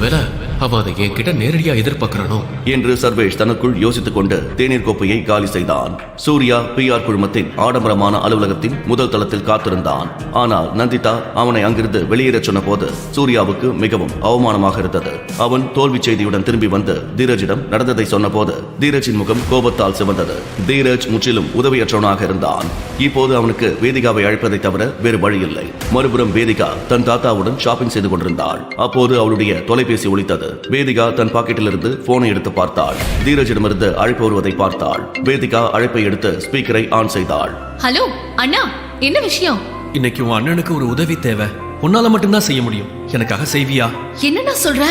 böyle. அவ அதை என்கிட்ட நேரடியா எதிர்பார்க்கிறானோ? என்று சர்வேஷ் தனக்குள் யோசித்துக் கொண்டு தேநீர் கோப்பையை காலி செய்தான். சூர்யா பிஆர் குழுமத்தின் ஆடம்பரமான அலுவலகத்தின் முதல் தளத்தில் காத்திருந்தான். ஆனால் நந்திதா அவனை அங்கிருந்து வெளியேறச் சொன்னபோது சூர்யாவுக்கு மிகவும் அவமானமாக இருந்தது. அவன் தோல்வி செய்தியுடன் திரும்பி வந்து தீரஜிடம் நடந்ததை சொன்னபோது தீரஜின் முகம் கோபத்தால் சிவந்தது. தீரஜ் முற்றிலும் உதவியற்றவனாக இருந்தான். இப்போது அவனுக்கு வேதிகாவை அழைப்பதை தவிர வேறு வழியில்லை மறுபுறம் வேதிகா தன் தாத்தாவுடன் ஷாப்பிங் செய்து கொண்டிருந்தாள். அப்போது அவளுடைய தொலைபேசி ஒழித்தது வேதிகா தன் பாக்கெட்டிலிருந்து போனை எடுத்து பார்த்தாள். தீரஜிடமிருந்து அழைப்பு வருவதை பார்த்தாள். வேதிகா அழைப்பை எடுத்து ஸ்பீக்கரை ஆன் செய்தாள். ஹலோ அண்ணா என்ன விஷயம்? இன்னைக்கு உன் அண்ணனுக்கு ஒரு உதவி தேவை. உன்னால மட்டும்தான் செய்ய முடியும். எனக்காக செய்வியா? என்னண்ணா சொல்ற?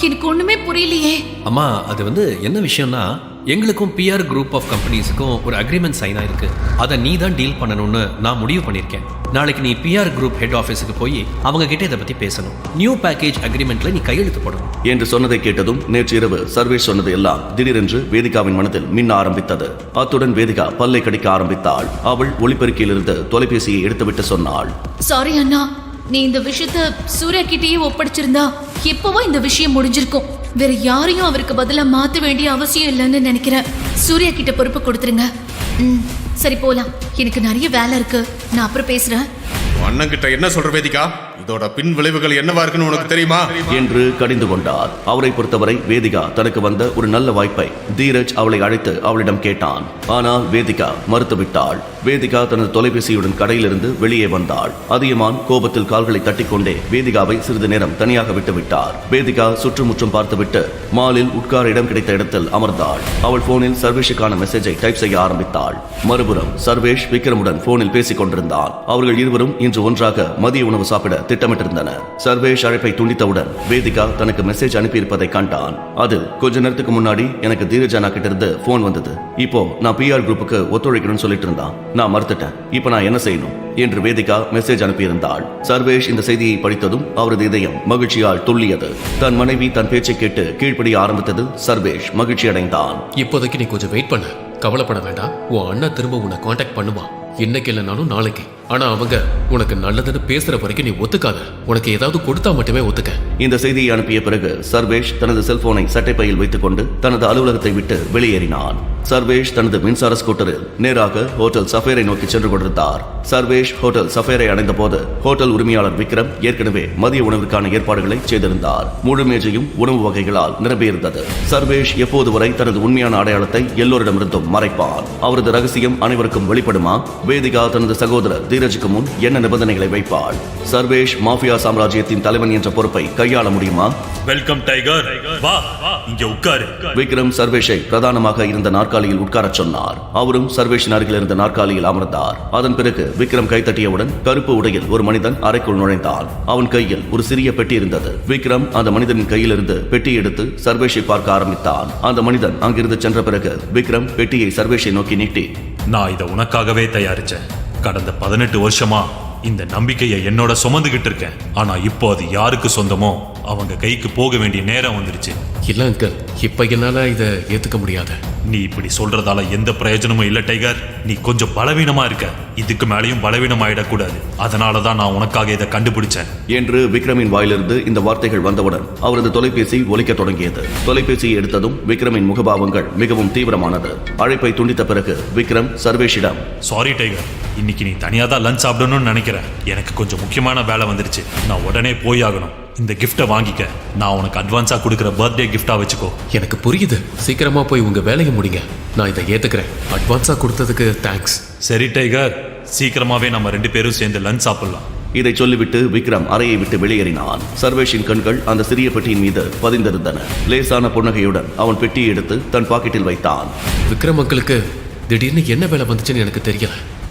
எனக்கு ஒண்ணுமே புரியலையே. அம்மா அது வந்து என்ன விஷயம்னா எங்களுக்கும் பிஆர் குரூப் ஆஃப் கம்பெனிஸுக்கும் ஒரு அக்ரிமெண்ட் சைன் ஆயிருக்கு. அதை நீ தான் டீல் பண்ணணும்னு நான் முடிவு பண்ணியிருக்கேன். நாளைக்கு நீ பிஆர் குரூப் ஹெட் ஆஃபீஸுக்கு போய் அவங்க கிட்ட இதை பத்தி பேசணும். நியூ பேக்கேஜ் அக்ரிமெண்ட்ல நீ கையெழுத்து போடணும். என்று சொன்னதை கேட்டதும் நேற்று இரவு சர்வேஷ் சொன்னது எல்லாம் திடீரென்று வேதிகாவின் மனதில் மின்ன ஆரம்பித்தது. அத்துடன் வேதிகா பல்லை கடிக்க ஆரம்பித்தாள். அவள் ஒளிபெருக்கியிலிருந்து தொலைபேசியை எடுத்துவிட்டு சொன்னாள். சாரி அண்ணா. நீ இந்த விஷயத்த சூர்யா கிட்டேயே ஒப்படைச்சிருந்தா எப்பவோ இந்த விஷயம் முடிஞ்சிருக்கும்? வேற யாரையும் அவருக்கு பதிலா மாத்த வேண்டிய அவசியம் இல்லைன்னு நினைக்கிறேன். சூர்யா கிட்ட பொறுப்பு கொடுத்துருங்க. ம் சரி போலாம். எனக்கு நிறைய வேலை இருக்கு. நான் அப்புறம் பேசுறேன். அண்ணன் கிட்ட என்ன சொல்ற வேதிகா? இதோட பின் விளைவுகள் என்னவா இருக்குன்னு உனக்கு தெரியுமா? என்று கடிந்து கொண்டார். அவரை பொறுத்தவரை வேதிகா தனக்கு வந்த ஒரு நல்ல வாய்ப்பை தீரஜ் அவளை அழைத்து அவளிடம் கேட்டான். ஆனால் வேதிகா மறுத்துவிட்டாள். வேதிகா தனது தொலைபேசியுடன் கடையிலிருந்து வெளியே வந்தாள். அதியமான் கோபத்தில் கால்களை தட்டிக்கொண்டே வேதிகாவை சிறிது நேரம் தனியாக விட்டுவிட்டார். வேதிகா சுற்றுமுற்றும் பார்த்துவிட்டு மாலில் உட்கார இடம் கிடைத்த இடத்தில் அமர்ந்தாள். அவள் போனில் சர்வேஷுக்கான மெசேஜை டைப் செய்ய ஆரம்பித்தாள். மறுபுறம் சர்வேஷ் விக்ரமுடன் போனில் பேசிக் கொண்டிருந்தான் அவர்கள் இருவரும் இன்று ஒன்றாக மதிய உணவு சாப்பிட திட்டமிட்டிருந்தனர் சர்வேஷ் அழைப்பை துண்டித்தவுடன் வேதிகா தனக்கு மெசேஜ் அனுப்பியிருப்பதை கண்டான். அது கொஞ்ச நேரத்துக்கு முன்னாடி எனக்கு தீரஜானா கிட்ட இருந்து போன் வந்தது. இப்போ நான் பிஆர் குரூப்புக்கு ஒத்துழைக்கணும்னு சொல்லிட்டு இருந்தான். நான் மறுத்துட்டேன். இப்போ நான் என்ன செய்யணும்? என்று வேதிகா மெசேஜ் அனுப்பியிருந்தாள். சர்வேஷ் இந்த செய்தியை படித்ததும் அவரது இதயம் மகிழ்ச்சியால் துள்ளியது. தன் மனைவி தன் பேச்சை கேட்டு கீழ்ப்படிய ஆரம்பித்தது சர்வேஷ் மகிழ்ச்சி அடைந்தான் இப்போதைக்கு நீ கொஞ்சம் வெயிட் பண்ணு. கவலைப்பட வேண்டாம். உன் அண்ணா திரும்ப உன்னை காண்டாக்ட் பண்ணுவான். இன்னைக்கு இல்லைனாலும் நாளைக்கு. ஆனா அவங்க உனக்கு நல்லதுன்னு பேசுற வரைக்கும் நீ ஒத்துக்காத. உனக்கு ஏதாவது கொடுத்தா மட்டுமே ஒத்துக்க. இந்த செய்தியை அனுப்பிய பிறகு சர்வேஷ் தனது செல்போனை சட்டைப்பையில் வைத்துக்கொண்டு தனது அலுவலகத்தை விட்டு வெளியேறினான். சர்வேஷ் தனது மின்சார ஸ்கூட்டரில் நேராக ஹோட்டல் சஃபேரை நோக்கி சென்று கொண்டிருந்தார். சர்வேஷ் ஹோட்டல் சஃபேரை அடைந்த போது ஹோட்டல் உரிமையாளர் விக்ரம் ஏற்கனவே மதிய உணவிற்கான ஏற்பாடுகளை செய்திருந்தார். முழு மேஜையும் உணவு வகைகளால் நிரம்பியிருந்தது. சர்வேஷ் எப்போது வரை தனது உண்மையான அடையாளத்தை எல்லோரிடமிருந்தும் மறைப்பான். அவரது ரகசியம் அனைவருக்கும் வெளிப்படுமா? வேதிகா தனது சகோதரர் தீரஜுக்கு முன் என்ன நிபந்தனைகளை வைப்பாள்? சர்வேஷ் மாஃபியா சாம்ராஜ்யத்தின் தலைவன் என்ற பொறுப்பை கையாள முடியுமா? Welcome tiger. வா இங்க உட்காரு. விக்ரம் சர்வேஷை பிரதானமாக இருந்த நாற்காலியில் உட்காரச் சொன்னார். அவரும் சர்வேஷின் அருகில் இருந்த நாற்காலியில் அமர்ந்தார். அதன் பிறகு விக்ரம் கைத்தட்டியவுடன் கருப்பு உடையில் ஒரு மனிதன் அறைக்குள் நுழைந்தான் அவன் கையில் ஒரு சிறிய பெட்டி இருந்தது. விக்ரம் அந்த மனிதனின் கையிலிருந்து பெட்டி எடுத்து சர்வேஷை பார்க்க ஆரம்பித்தான். அந்த மனிதன் அங்கிருந்து சென்ற பிறகு விக்ரம் பெட்டியை சர்வேஷை நோக்கி நீட்டி நான் இதை உனக்காகவே தயாரிச்சேன். கடந்த பதினெட்டு வருஷமா இந்த நம்பிக்கையை என்னோட சுமந்துகிட்டு இருக்கேன். ஆனா இப்போ அது யாருக்கு சொந்தமோ அவங்க கைக்கு போக வேண்டிய நேரம் வந்துருச்சு. இல்ல அங்கிள் இப்ப என்னால இதை ஏத்துக்க முடியாது. நீ இப்படி சொல்றதால எந்த பிரயோஜனமும் இல்ல டைகர் நீ கொஞ்சம் பலவீனமா இருக்க. இதுக்கு மேலேயும் பலவீனம் ஆயிடக்கூடாது அதனால தான் நான் உனக்காக இதை கண்டுபிடிச்சேன். என்று விக்ரமின் வாயிலிருந்து இந்த வார்த்தைகள் வந்தவுடன் அவரது தொலைபேசி ஒலிக்கத் தொடங்கியது. தொலைபேசியை எடுத்ததும் விக்ரமின் முகபாவங்கள் மிகவும் தீவிரமானது. அழைப்பை துண்டித்த பிறகு விக்ரம் சர்வேஷிடம் சாரி டைகர் இன்னைக்கு நீ தனியா தான் லஞ்ச் சாப்பிடணும்னு நினைக்கிறேன். எனக்கு கொஞ்சம் முக்கியமான வேலை வந்துருச்சு. நான் உடனே போய் ஆகணும். இந்த கிஃப்ட்டை வாங்கிக்க. நான் உனக்கு அட்வான்ஸா கொடுக்குற பர்த்டே கிஃப்டா வச்சுக்கோ. எனக்கு புரியுது. சீக்கிரமா போய் உங்க வேலையை முடிங்க. நான் இதை ஏத்துக்கிறேன். அட்வான்ஸா கொடுத்ததுக்கு தேங்க்ஸ் சரி டைகர் சீக்கிரமாவே நம்ம ரெண்டு பேரும் சேர்ந்து லஞ்ச் சாப்பிடலாம். இதை சொல்லிவிட்டு விக்ரம் அறையை விட்டு வெளியேறினான். சர்வேஷின் கண்கள் அந்த சிறிய பெட்டியின் மீது பதிந்திருந்தன. லேசான புன்னகையுடன் அவன் பெட்டியை எடுத்து தன் பாக்கெட்டில் வைத்தான். விக்ரம் அங்கிளுக்கு திடீர்னு என்ன வேலை வந்துச்சுன்னு எனக்கு தெரியல.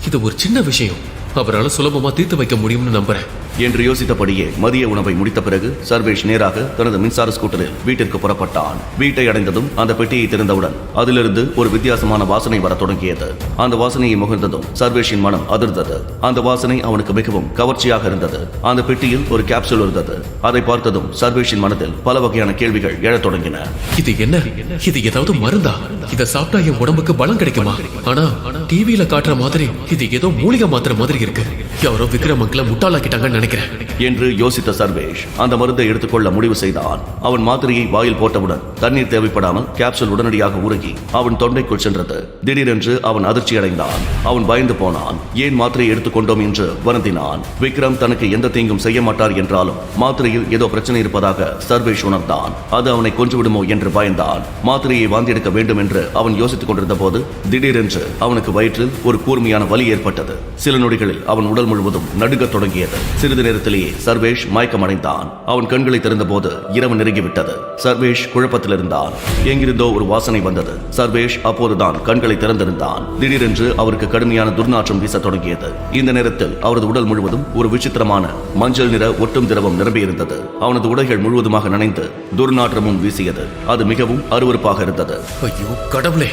இது ஒரு சின்ன விஷயம். அவரால் சுலபமா தீர்த்து வைக்க முடியும்னு நம்புறேன். என்று யோசித்தபடியே மதிய உணவை முடித்த பிறகு சர்வேஷ் நேராக தனது மின்சார ஸ்கூட்டரில் வீட்டிற்கு புறப்பட்டான். வீட்டை அடைந்ததும் அந்த பெட்டியை திறந்தவுடன் அதிலிருந்து ஒரு வித்தியாசமான வாசனை வர தொடங்கியது. அந்த வாசனையை முகர்ந்ததும் சர்வேஷின் மனம் அதிர்ந்தது. அந்த வாசனை அவனுக்கு மிகவும் கவர்ச்சியாக இருந்தது. அந்த பெட்டியில் ஒரு கேப்சூல் இருந்தது. அதை பார்த்ததும் சர்வேஷின் மனதில் பல வகையான கேள்விகள் எழத் தொடங்கின. இது என்ன? இது ஏதாவது மருந்தா? இதை சாப்பிட்டா என் உடம்புக்கு பலம் கிடைக்குமா? ஆனா டிவியில காட்டுற மாதிரி இது ஏதோ மூலிகை மாத்திர மாதிரி இருக்கு. யாரோ விக்ரம் முட்டாளாக்கிட்டாங்கன்னு நினைக்கிறேன். என்று யோசித்த சர்வேஷ் அந்த மருந்தை எடுத்துக்கொள்ள முடிவு செய்தான். அவன் மாத்திரையை வாயில் போட்டவுடன் தண்ணீர் தேவைப்படாமல் கேப்சூல் உடனடியாக உருகி அவன் தொண்டைக்குள் சென்றது. திடீரென்று அவன் அதிர்ச்சி அடைந்தான் அவன் பயந்து போனான். ஏன் மாத்திரையை எடுத்துக்கொண்டோம் என்று வருந்தினான். விக்ரம் தனக்கு எந்த தீங்கும் செய்ய மாட்டார் என்றாலும் மாத்திரையில் ஏதோ பிரச்சனை இருப்பதாக சர்வேஷ் உணர்ந்தான். அது அவனை கொன்றுவிடுமோ என்று பயந்தான். மாத்திரையை வாந்தி எடுக்க வேண்டும் என்று அவன் யோசித்துக் கொண்டிருந்த போது திடீரென்று அவனுக்கு வயிற்றில் ஒரு கூர்மையான வலி ஏற்பட்டது. சில நொடிகளில் அவன் உடல் முழுவதும் நடுங்கத் தொடங்கியது. சிறிது நேரத்திலேயே சர்வேஷ் மயக்கமடைந்தான். அவன் கண்களை திறந்தபோது இரவு நெருங்கிவிட்டது. சர்வேஷ் குழப்பத்தில் இருந்தான் எங்கிருந்தோ ஒரு வாசனை வந்தது. சர்வேஷ் அப்போதுதான் கண்களை திறந்திருந்தான். திடீரென்று அவருக்கு கடுமையான துர்நாற்றம் வீச தொடங்கியது. இந்த நேரத்தில் அவரது உடல் முழுவதும் ஒரு விசித்திரமான மஞ்சள் நிற ஒட்டும் திரவம் நிரம்பியிருந்தது. அவனது உடைகள் முழுவதுமாக நனைந்து துர்நாற்றமும் வீசியது. அது மிகவும் அருவருப்பாக இருந்தது. ஐயோ கடவுளே!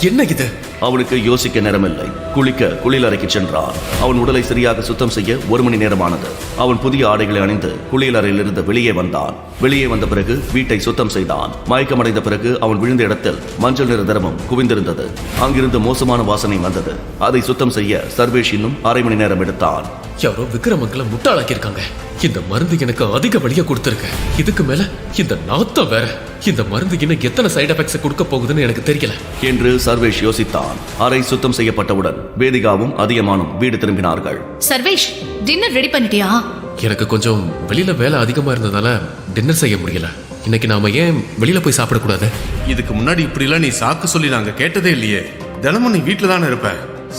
என்ன இது? அவனுக்கு யோசிக்க நேரமில்லை. குளிக்க குளியலறைக்கு சென்றான். அவன் உடலை சரியாக சுத்தம் செய்ய ஒரு மணி நேரமானது. அவன் புதிய ஆடைகளை அணிந்து குளியலறையிலிருந்து வெளியே வந்தான். வெளியே வந்த பிறகு வீட்டை சுத்தம் செய்தான். மயக்கமடைந்த பிறகு அவன் விழுந்த இடத்தில் மஞ்சள் நிற திரவம் குவிந்திருந்தது. அங்கிருந்து மோசமான வாசனை வந்தது. அதை சுத்தம் செய்ய சர்வேஷ் இன்னும் அரை மணி நேரம் எடுத்தான். யாரோ விக்ரமங்களை முட்டாளாக்கியிருக்காங்க. இந்த மருந்து எனக்கு அதிக வழிய கொடுத்துருக்கு. இதுக்கு மேல இந்த நாத்தம் வேற. இந்த மருந்து இன்னும் எத்தனை சைடு எஃபெக்ட்ஸ் கொடுக்க போகுதுன்னு எனக்கு தெரியல. என்று சர்வேஷ் யோசித்தான். அறை சுத்தம் செய்யப்பட்டவுடன் வேதிகாவும் அதிகமானும் வீடு திரும்பினார்கள். சர்வேஷ் டின்னர் ரெடி பண்ணிட்டியா? எனக்கு கொஞ்சம் வெளியில வேலை அதிகமா இருந்ததால டின்னர் செய்ய முடியல. இன்னைக்கு நாம ஏன் வெளியில போய் சாப்பிடக்கூடாது? இதுக்கு முன்னாடி இப்படிலாம் நீ சாக்கு சொல்லி நாங்க கேட்டதே இல்லையே. தினமும் நீ வீட்டில் தானே இருப்ப.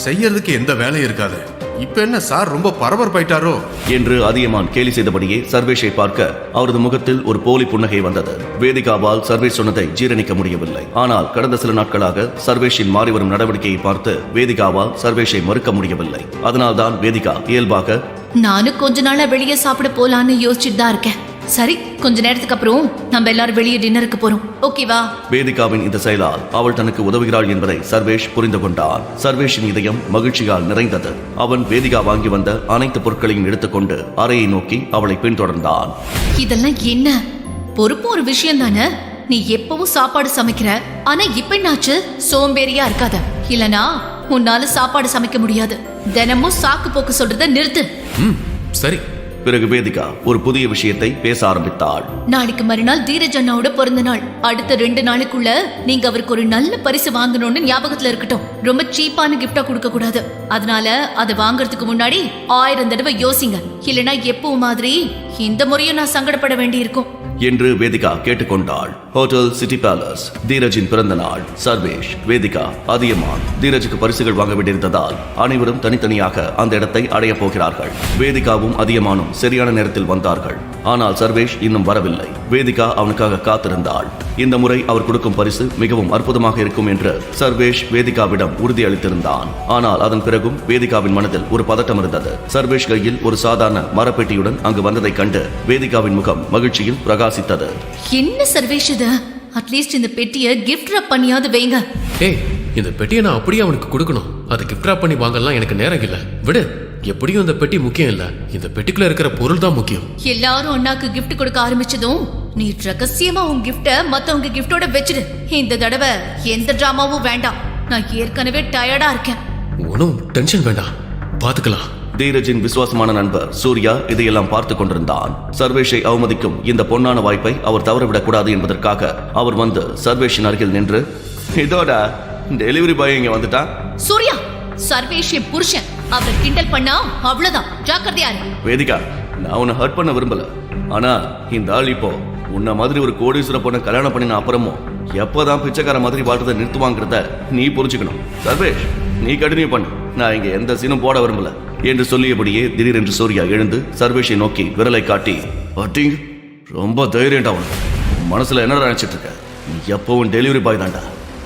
செய்யறதுக்கு எந்த வேலையும் இருக்காது. இப்ப என்ன சார் ரொம்ப பரபரப்பாயிட்டாரோ? என்று அதியமான் கேலி செய்தபடியே சர்வேஷை பார்க்க அவரது முகத்தில் ஒரு போலி புன்னகை வந்தது. வேதிகாவால் சர்வேஷ் சொன்னதை ஜீரணிக்க முடியவில்லை. ஆனால் கடந்த சில நாட்களாக சர்வேஷின் மாறி வரும் நடவடிக்கையை பார்த்து வேதிகாவால் சர்வேஷை மறுக்க முடியவில்லை. அதனால்தான் வேதிகா இயல்பாக நானும் கொஞ்ச நாளா வெளியே சாப்பிட போலான்னு யோசிச்சுட்டு தான் இருக்கேன். சரி கொஞ்ச நேரத்துக்கு அப்புறம் நம்ம எல்லாரும் வெளியே டின்னருக்கு போறோம். ஓகேவா வேதிகாவின் இந்த செயலால் அவள் தனக்கு உதவுகிறாள் என்பதை சர்வேஷ் புரிந்து கொண்டான் சர்வேஷின் இதயம் மகிழ்ச்சியால் நிறைந்தது. அவன் வேதிகா வாங்கி வந்த அனைத்து பொருட்களையும் எடுத்துக்கொண்டு அறையை நோக்கி அவளை பின்தொடர்ந்தான். இதெல்லாம் என்ன? பொறுப்பு ஒரு விஷயம் தானே? நீ எப்பவும் சாப்பாடு சமைக்கிற? ஆனா இப்ப என்னாச்சு? சோம்பேறியா இருக்காத. இல்லனா உன்னால சாப்பாடு சமைக்க முடியாது. தினமும் சாக்கு போக்கு சொல்றத நிறுத்து. ம் சரி. பிறகு வேதிகா ஒரு புதிய விஷயத்தை பேச ஆரம்பித்தாள். நாளைக்கு மறுநாள் தீரஜ் அண்ணாவோட பிறந்த நாள் அடுத்த ரெண்டு நாளுக்குள்ள நீங்க அவருக்கு ஒரு நல்ல பரிசு வாங்கணும்னு ஞாபகத்துல இருக்கட்டும். ரொம்ப சீப்பான கிஃப்டா கொடுக்க கூடாது. அதனால அதை வாங்குறதுக்கு முன்னாடி ஆயிரம் தடவை யோசிங்க. இல்லைன்னா எப்பவும் மாதிரி இந்த முறையும் நான் சங்கடப்பட வேண்டி இருக்கும் என்று வேதிகா கேட்டுக்கொண்டாள். ஹோட்டல் சிட்டி பேலஸ் தீரஜின் பிறந்த நாள். சர்வேஷ் வேதிகா அதியமான் தீரஜுக்கு பரிசுகள் வாங்க வேண்டியிருந்ததால் அனைவரும் தனித்தனியாக அந்த இடத்தை அடையப் போகிறார்கள். வேதிகாவும் அதியமானும் சரியான நேரத்தில் வந்தார்கள். ஆனால் சர்வேஷ் இன்னும் வரவில்லை. வேதிகா அவனுக்காக காத்திருந்தாள். இந்த முறை அவர் கொடுக்கும் பரிசு மிகவும் அற்புதமாக இருக்கும் என்று சர்வேஷ் வேதிகாவிடம் உறுதியளித்திருந்தான். ஆனால் அதன் பிறகும் வேதிகாவின் மனதில் ஒரு பதட்டம் இருந்தது. சர்வேஷ் கையில் ஒரு சாதாரண மரப்பெட்டியுடன் அங்கு வந்ததைக் கண்டு வேதிகாவின் முகம் மகிழ்ச்சியில் பிரகாசித்தது என்ன சர்வேஷ் இது? அட்லீஸ்ட் இந்த பெட்டியை கிஃப்ட் ரப் பண்ணியாவது வைங்க. ஏய் இந்த பெட்டியை நான் அப்படியே அவனுக்கு கொடுக்கணும். அதை கிஃப்ட் ராப் பண்ணி வாங்கலாம் எனக்கு நேரம் இல்ல. விடு. எப்படியும் இந்த பெட்டி முக்கியம் இல்ல. இந்த பெட்டிக்குள்ள இருக்கிற பொருள் தான் முக்கியம். எல்லாரும் அண்ணாக்கு gift கொடுக்க ஆரம்பிச்சதும் நீ ரகசியமா உன் கிஃப்ட மத்தவங்க கிஃப்டோட வச்சிடு இந்த தடவை எந்த டிராமாவும் வேண்டாம். நான் ஏற்கனவே டயர்டா இருக்கேன். ஒன்றும் டென்ஷன் வேண்டாம். பாத்துக்கலாம். தீரஜின் விசுவாசமான நண்பர் சூர்யா இதையெல்லாம் பார்த்து கொண்டிருந்தான். சர்வேஷை அவமதிக்கும் இந்த பொன்னான வாய்ப்பை அவர் தவறவிடக் கூடாது என்பதற்காக அவர் வந்து சர்வேஷின் அருகில் நின்று இதோட டெலிவரி பாய் இங்க வந்துட்டான். சூர்யா சர்வேஷ் புருஷன். அவரை கிண்டல் பண்ணா அவ்வளவுதான். ஜாக்கிரதையா வேதிகா நான் உன்னை ஹர்ட் பண்ண விரும்பல. ஆனா இந்த ஆள் இப்போ உன்ன மாதிரி ஒரு கோடீஸ்வர பொண்ணை கல்யாணம் பண்ணின அப்புறமும் எப்பதான் பிச்சைக்கார மாதிரி வாழ்றதை நிறுத்துவாங்கிறத நீ புரிஞ்சுக்கணும். சர்வேஷ் நீ கண்டினியூ பண்ணு. நான் இங்க எந்த சீனும் போட விரும்பல. என்று சொல்லியபடியே திடீரென்று சூர்யா எழுந்து சர்வேஷை நோக்கி விரலை காட்டி அட்டிங் ரொம்ப தைரியம்டா உனக்கு. உன் மனசுல என்ன நினைச்சிட்டு இருக்க? நீ எப்பவும் டெலிவரி பாய் தான்டா.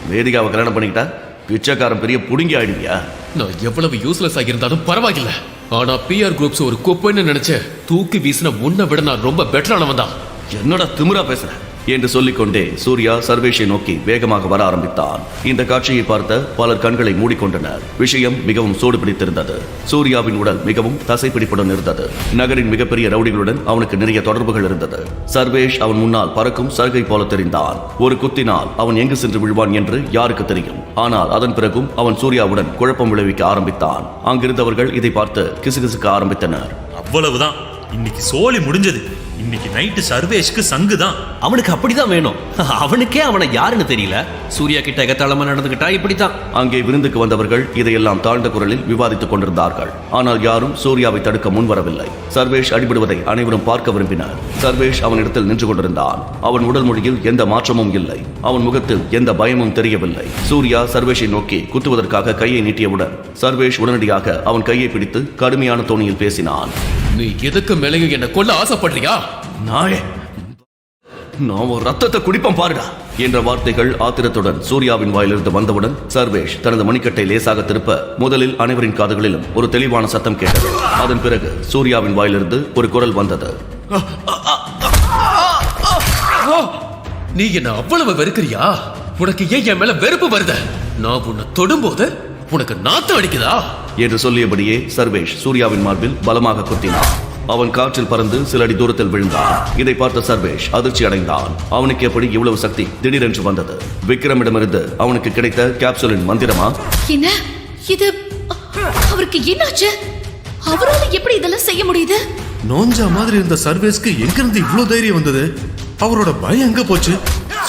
வேதிகாவை கல்யாணம் பண்ணிக்கிட்டா பிச்சைக்காரன் பெரிய புடுங்கி ஆயிடுவியா? நான் எவ்வளவு யூஸ்லெஸ் ஆகியிருந்தாலும் பரவாயில்ல. ஆனா பிஆர் குரூப்ஸ் ஒரு குப்பைன்னு நினைச்ச தூக்கி வீசின உன்னை விட நான் ரொம்ப பெட்டரானவன் தான் என்னடா திமிரா பேசுற? என்று சொல்லிக்கொண்டே சூர்யா சர்வேஷை நோக்கி வேகமாக வர ஆரம்பித்தான். இந்த காட்சியை பார்த்த பலர் கண்களை மூடிக்கொண்டனர். விஷயம் மிகவும் சூடு பிடித்திருந்தது சூர்யாவின் உடல் மிகவும் தசைப்பிடிப்புடன் இருந்தது. நகரின் மிகப்பெரிய ரவுடிகளுடன் அவனுக்கு நிறைய தொடர்புகள் இருந்தது. சர்வேஷ் அவன் முன்னால் பறக்கும் சருகை போல தெரிந்தான். ஒரு குத்தினால் அவன் எங்கு சென்று விழுவான் என்று யாருக்கு தெரியும்? ஆனால் அதன் பிறகும் அவன் சூர்யாவுடன் குழப்பம் விளைவிக்க ஆரம்பித்தான். அங்கிருந்தவர்கள் இதை பார்த்து கிசுகிசுக்க ஆரம்பித்தனர். அவ்வளவுதான். இன்னைக்கு சோழி முடிஞ்சது. இன்னைக்கு நைட்டு சர்வேஷ்க்கு சங்கு தான். அவனுக்கு அப்படிதான் வேணும். அவனுக்கே அவனை யாருன்னு தெரியல. சூர்யா கிட்ட எகத்தாளமா நடந்துகிட்டா இப்படித்தான். அங்கே விருந்துக்கு வந்தவர்கள் இதையெல்லாம் தாழ்ந்த குரலில் விவாதித்துக் கொண்டிருந்தார்கள். ஆனால் யாரும் சூர்யாவை தடுக்க முன்வரவில்லை சர்வேஷ் அடிபடுவதை அனைவரும் பார்க்க விரும்பினர். சர்வேஷ் அவனிடத்தில் நின்று கொண்டிருந்தான். அவன் உடல் மொழியில் எந்த மாற்றமும் இல்லை. அவன் முகத்தில் எந்த பயமும் தெரியவில்லை. சூர்யா சர்வேஷை நோக்கி குத்துவதற்காக கையை நீட்டியவுடன் சர்வேஷ் உடனடியாக அவன் கையை பிடித்து கடுமையான தோணியில் பேசினான். நீ எதுக்கு மேலேயும் என்ன கொல்ல ஆசைப்படுறியா? நாயே நான் ஒரு ரத்தத்தை குடிப்பம் பாருடா. என்ற வார்த்தைகள் ஆத்திரத்துடன் சூர்யாவின் வாயிலிருந்து வந்தவுடன் சர்வேஷ் தனது மணிக்கட்டை லேசாக திருப்ப முதலில் அனைவரின் காதுகளிலும் ஒரு தெளிவான சத்தம் கேட்டது. அதன் பிறகு சூர்யாவின் வாயிலிருந்து ஒரு குரல் வந்தது. நீ என்ன அவ்வளவு வெறுக்கிறியா? உனக்கு ஏன் என் மேல வெறுப்பு வருத? நான் உன்னை தொடும்போது உனக்கு நாத்தம் அடிக்குதா? என்று சொல்லியபடியே சர்வேஷ் சூர்யாவின் மார்பில் பலமாக குத்தினான். அவன் காற்றில் பறந்து சில அடி தூரத்தில் விழுந்தான். இதை பார்த்த சர்வேஷ் அதிர்ச்சி அடைந்தான். அவனுக்கு எப்படி இவ்வளவு சக்தி திடீரென்று வந்தது? விக்ரமிடமிருந்து அவனுக்கு கிடைத்த கேப்சூலின் மந்திரமா? என்ன? இது அவருக்கு என்னாச்சு? அவரால எப்படி இதெல்லாம் செய்ய முடியுது? நோஞ்சா மாதிரி இருந்த சர்வேஸ்க்கு எங்கிருந்து இவ்ளோ தைரியம் வந்தது? அவரோட பயம் எங்க போச்சு?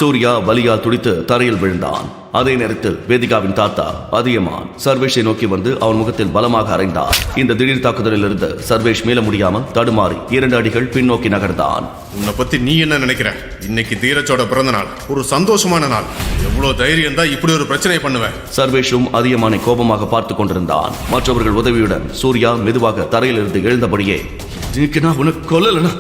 சூர்யா வலியால் துடித்து தரையில் விழுந்தான். அதே நேரத்தில் வேதிகாவின் தாத்தா அதியமான் சர்வேஷை நோக்கி வந்து அவன் முகத்தில் பலமாக அறைந்தார் இந்த திடீர் தாக்குதலிலிருந்து சர்வேஷ் மீள முடியாமல் தடுமாறி இரண்டு அடிகள் பின்னோக்கி நகர்ந்தான். உன்னை பத்தி நீ என்ன நினைக்கிற இன்னைக்கு தீரஜோட பிறந்த நாள். ஒரு சந்தோஷமான நாள். எவ்வளவு தைரியம் தான் இப்படி ஒரு பிரச்சனை பண்ணுவேன் சர்வேஷும் அதியமானை கோபமாக பார்த்து கொண்டிருந்தான். மற்றவர்கள் உதவியுடன் சூர்யா மெதுவாக தரையிலிருந்து எழுந்தபடியே "இதுக்கு நான் உனக்கு கொல்லலனா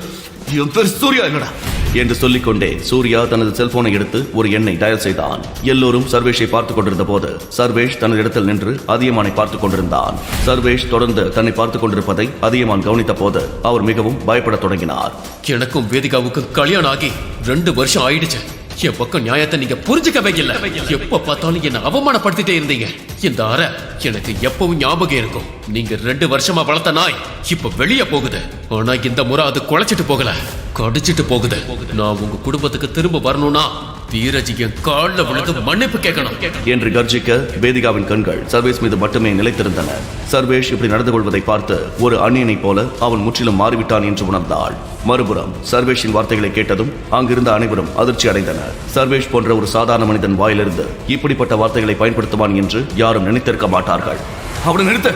என் பேர் சூர்யா இல்லடா என்று சொல்லிக்கொண்டே சூர்யா தனது செல்போனை எடுத்து ஒரு எண்ணை டயல் செய்தான். எல்லோரும் சர்வேஷை பார்த்துக் கொண்டிருந்த போது சர்வேஷ் தனது இடத்தில் நின்று அதியமானை பார்த்துக் கொண்டிருந்தான். சர்வேஷ் தொடர்ந்து தன்னை பார்த்துக் கொண்டிருப்பதை அதியமான் கவனித்த போது அவர் மிகவும் பயப்படத் தொடங்கினார். எனக்கும் வேதிகாவுக்கும் கல்யாணம் ஆகி ரெண்டு வருஷம் ஆயிடுச்சு. என் பக்கம் நியாயத்தை நீங்க புரிஞ்சுக்கவே இல்ல. எப்ப பார்த்தாலும் என்ன அவமானப்படுத்திட்டே இருந்தீங்க. இந்த அறை எனக்கு எப்பவும் ஞாபகம் இருக்கும். நீங்க ரெண்டு வருஷமா வளர்த்த நாய் இப்ப வெளியே போகுது. ஆனா இந்த முறை அது குலைச்சிட்டு போகல. கடிச்சிட்டு போகுது. நான் உங்க குடும்பத்துக்கு திரும்ப வரணும்னா தீரஜ் என் காலில் விழுந்து மன்னிப்பு கேட்கணும். என்று கர்ஜிக்க வேதிகாவின் கண்கள் சர்வேஷ் மீது மட்டுமே நிலைத்திருந்தன. சர்வேஷ் இப்படி நடந்து கொள்வதை பார்த்து ஒரு அந்நியனைப் போல அவன் முற்றிலும் மாறிவிட்டான் என்று உணர்ந்தாள். மறுபுறம் சர்வேஷின் வார்த்தைகளை கேட்டதும் அங்கிருந்த அனைவரும் அதிர்ச்சி அடைந்தனர். சர்வேஷ் போன்ற ஒரு சாதாரண மனிதன் வாயிலிருந்து இப்படிப்பட்ட வார்த்தைகளை பயன்படுத்துவான் என்று யாரும் நினைத்திருக்க மாட்டார்கள். அவனை நிறுத்த.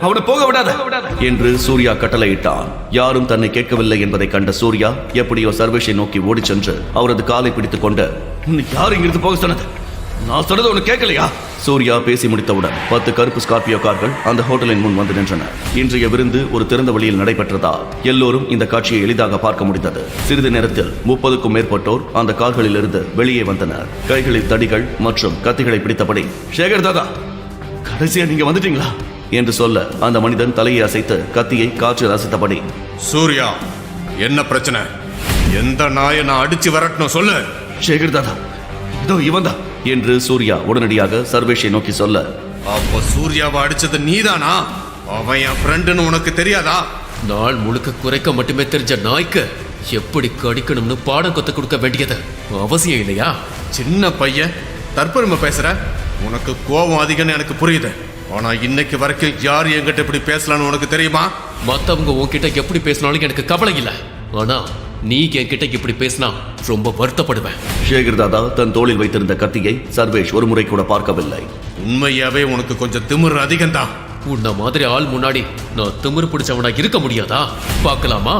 அவனை போக விடாத. என்று சூர்யா கட்டளையிட்டான். யாரும் தன்னை கேட்கவில்லை என்பதை கண்ட சூர்யா எப்படியோ சர்வேஷை நோக்கி ஓடி சென்று அவரது காலை பிடித்துக் கொண்டு "உன்னை யார் இங்கிருந்து போக சொன்னது? நான் சொன்னது உனக்கு கேட்கலையா? சூர்யா பேசி முடித்தவுடன் பத்து கருப்பு ஸ்கார்பியோ கார்கள் அந்த ஹோட்டலின் முன் வந்து நின்றன. இன்றைய விருந்து ஒரு திறந்த வழியில் நடைபெற்றதால் எல்லோரும் இந்த காட்சியை எளிதாக பார்க்க முடிந்தது. சிறிது நேரத்தில் முப்பதுக்கும் மேற்பட்டோர் அந்த கார்களிலிருந்து வெளியே வந்தனர். கைகளில் தடிகள் மற்றும் கத்திகளை பிடித்தபடி சேகர் தாதா கடைசியா நீங்க வந்துட்டீங்களா? என்று சொல்ல அந்த மனிதன் தலையை அசைத்து கத்தியை காற்றில் அசைத்தபடி சூர்யா என்ன பிரச்சனை? எந்த நாயை நான் அடிச்சு வரட்டணும் சொல்லு. சேகர் தாதா இதோ இவன்தான். என்று சூர்யா உடனடியாக சர்வேஷை நோக்கி சொல்ல அப்போ சூர்யாவை அடிச்சது நீதானா? அவன் என் ஃப்ரெண்டுன்னு உனக்கு தெரியாதா? நாள் முழுக்க குறைக்க மட்டுமே தெரிஞ்ச நாய்க்கு எப்படி கடிக்கணும்னு பாடம் கத்து கொடுக்க வேண்டியது அவசியம் இல்லையா? சின்ன பையன் தற்பெருமை பேசுற? உனக்கு கோபம் அதிகம்னு எனக்கு புரியுது. ஆனா இன்னைக்கு வரைக்கும் யார் என்கிட்ட இப்படி பேசலாம்னு உனக்கு தெரியுமா? மத்தவங்க உன்கிட்ட எப்படி பேசினாலும் எனக்கு கவலை இல்ல. ஆனா நீ என்கிட்ட இப்படி பேசினா ரொம்ப வருத்தப்படுவேன். சேகர் தாதா தன் தோளில் வைத்திருந்த கத்தியை சர்வேஷ் ஒரு முறை கூட பார்க்கவில்லை. உண்மையாவே உனக்கு கொஞ்சம் திமிரு அதிகம்தான். உன்ன மாதிரி ஆள் முன்னாடி நான் திமிரு பிடிச்சவனா இருக்க முடியாதா? பார்க்கலாமா?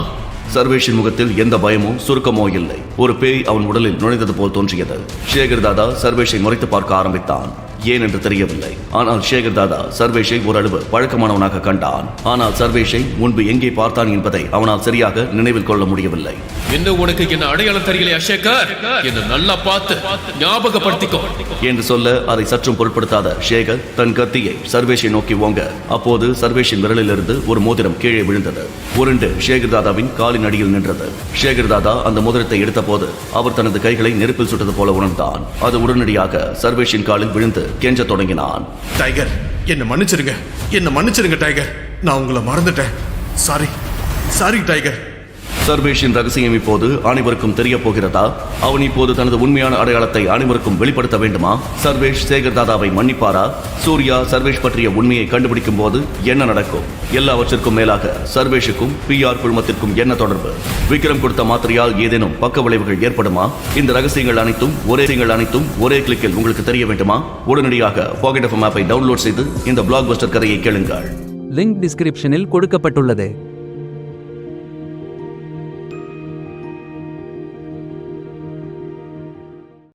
சர்வேஷின் முகத்தில் எந்த பயமோ சுருக்கமோ இல்லை. ஒரு பேய் அவன் உடலில் நுழைந்தது போல் தோன்றியது. சேகர் தாதா சர்வேஷை முறைத்து பார்க்க ஆரம்பித்தான். ஏன் என்று தெரியவில்லை. ஆனால் சேகர் தாதா சர்வேஷை ஓரளவு பழக்கமானவனாக கண்டான். ஆனால் சர்வேஷை முன்பு எங்கே பார்த்தான் என்பதை அவனால் சரியாக நினைவில் கொள்ள முடியவில்லை. என்ன உனக்கு என்ன அடையாளம் தெரியலையா சேகர் என்ன நல்லா பார்த்து ஞாபகப்படுத்திக்கோ. என்று சொல்ல அதை சற்றும் பொருட்படுத்தாத சேகர் தன் கத்தியை சர்வேஷை நோக்கி ஓங்க. அப்போது சர்வேஷின் விரலிலிருந்து ஒரு மோதிரம் கீழே விழுந்தது. உருண்டு சேகர் தாதாவின் காலின் அடியில் நின்றது. சேகர் தாதா அந்த மோதிரத்தை எடுத்தபோது அவர் தனது கைகளை நெருப்பில் சுட்டது போல உணர்ந்தான். அது உடனடியாக சர்வேஷின் காலில் விழுந்து கெஞ்சத் தொடங்கினான். டைகர் என்ன மன்னிச்சிருங்க. என்ன மன்னிச்சிருங்க டைகர். நான் உங்களை மறந்துட்டேன். Sorry sorry tiger. சர்வேஷின் ரகசியம் இப்போது அனைவருக்கும் தெரிய போகிறதா அவன் இப்போது தனது உண்மையான அடையாளத்தை அனைவருக்கும் வெளிப்படுத்த வேண்டுமா? சர்வேஷ் சேகர் தாதாவை மன்னிப்பாரா? சூர்யா சர்வேஷ் பற்றிய உண்மையை கண்டுபிடிக்கும் போது என்ன நடக்கும்? எல்லாவற்றிற்கும் மேலாக சர்வேஷுக்கும் பிஆர் குழுமத்திற்கும் என்ன தொடர்பு? விக்ரம் கொடுத்த மாத்திரையால் ஏதேனும் பக்க விளைவுகள் ஏற்படுமா? இந்த ரகசியங்கள் அனைத்தும் ஒரே அனைத்தும் ஒரே கிளிக்கில் உங்களுக்கு தெரிய வேண்டுமா? உடனடியாக பாக்கெட் எஃப் ஆப்பை டவுன்லோட் செய்து இந்த பிளாக் பஸ்டர் கதையை கேளுங்கள். லிங்க் டிஸ்கிரிப்ஷனில் கொடுக்கப்பட்டுள்ளது.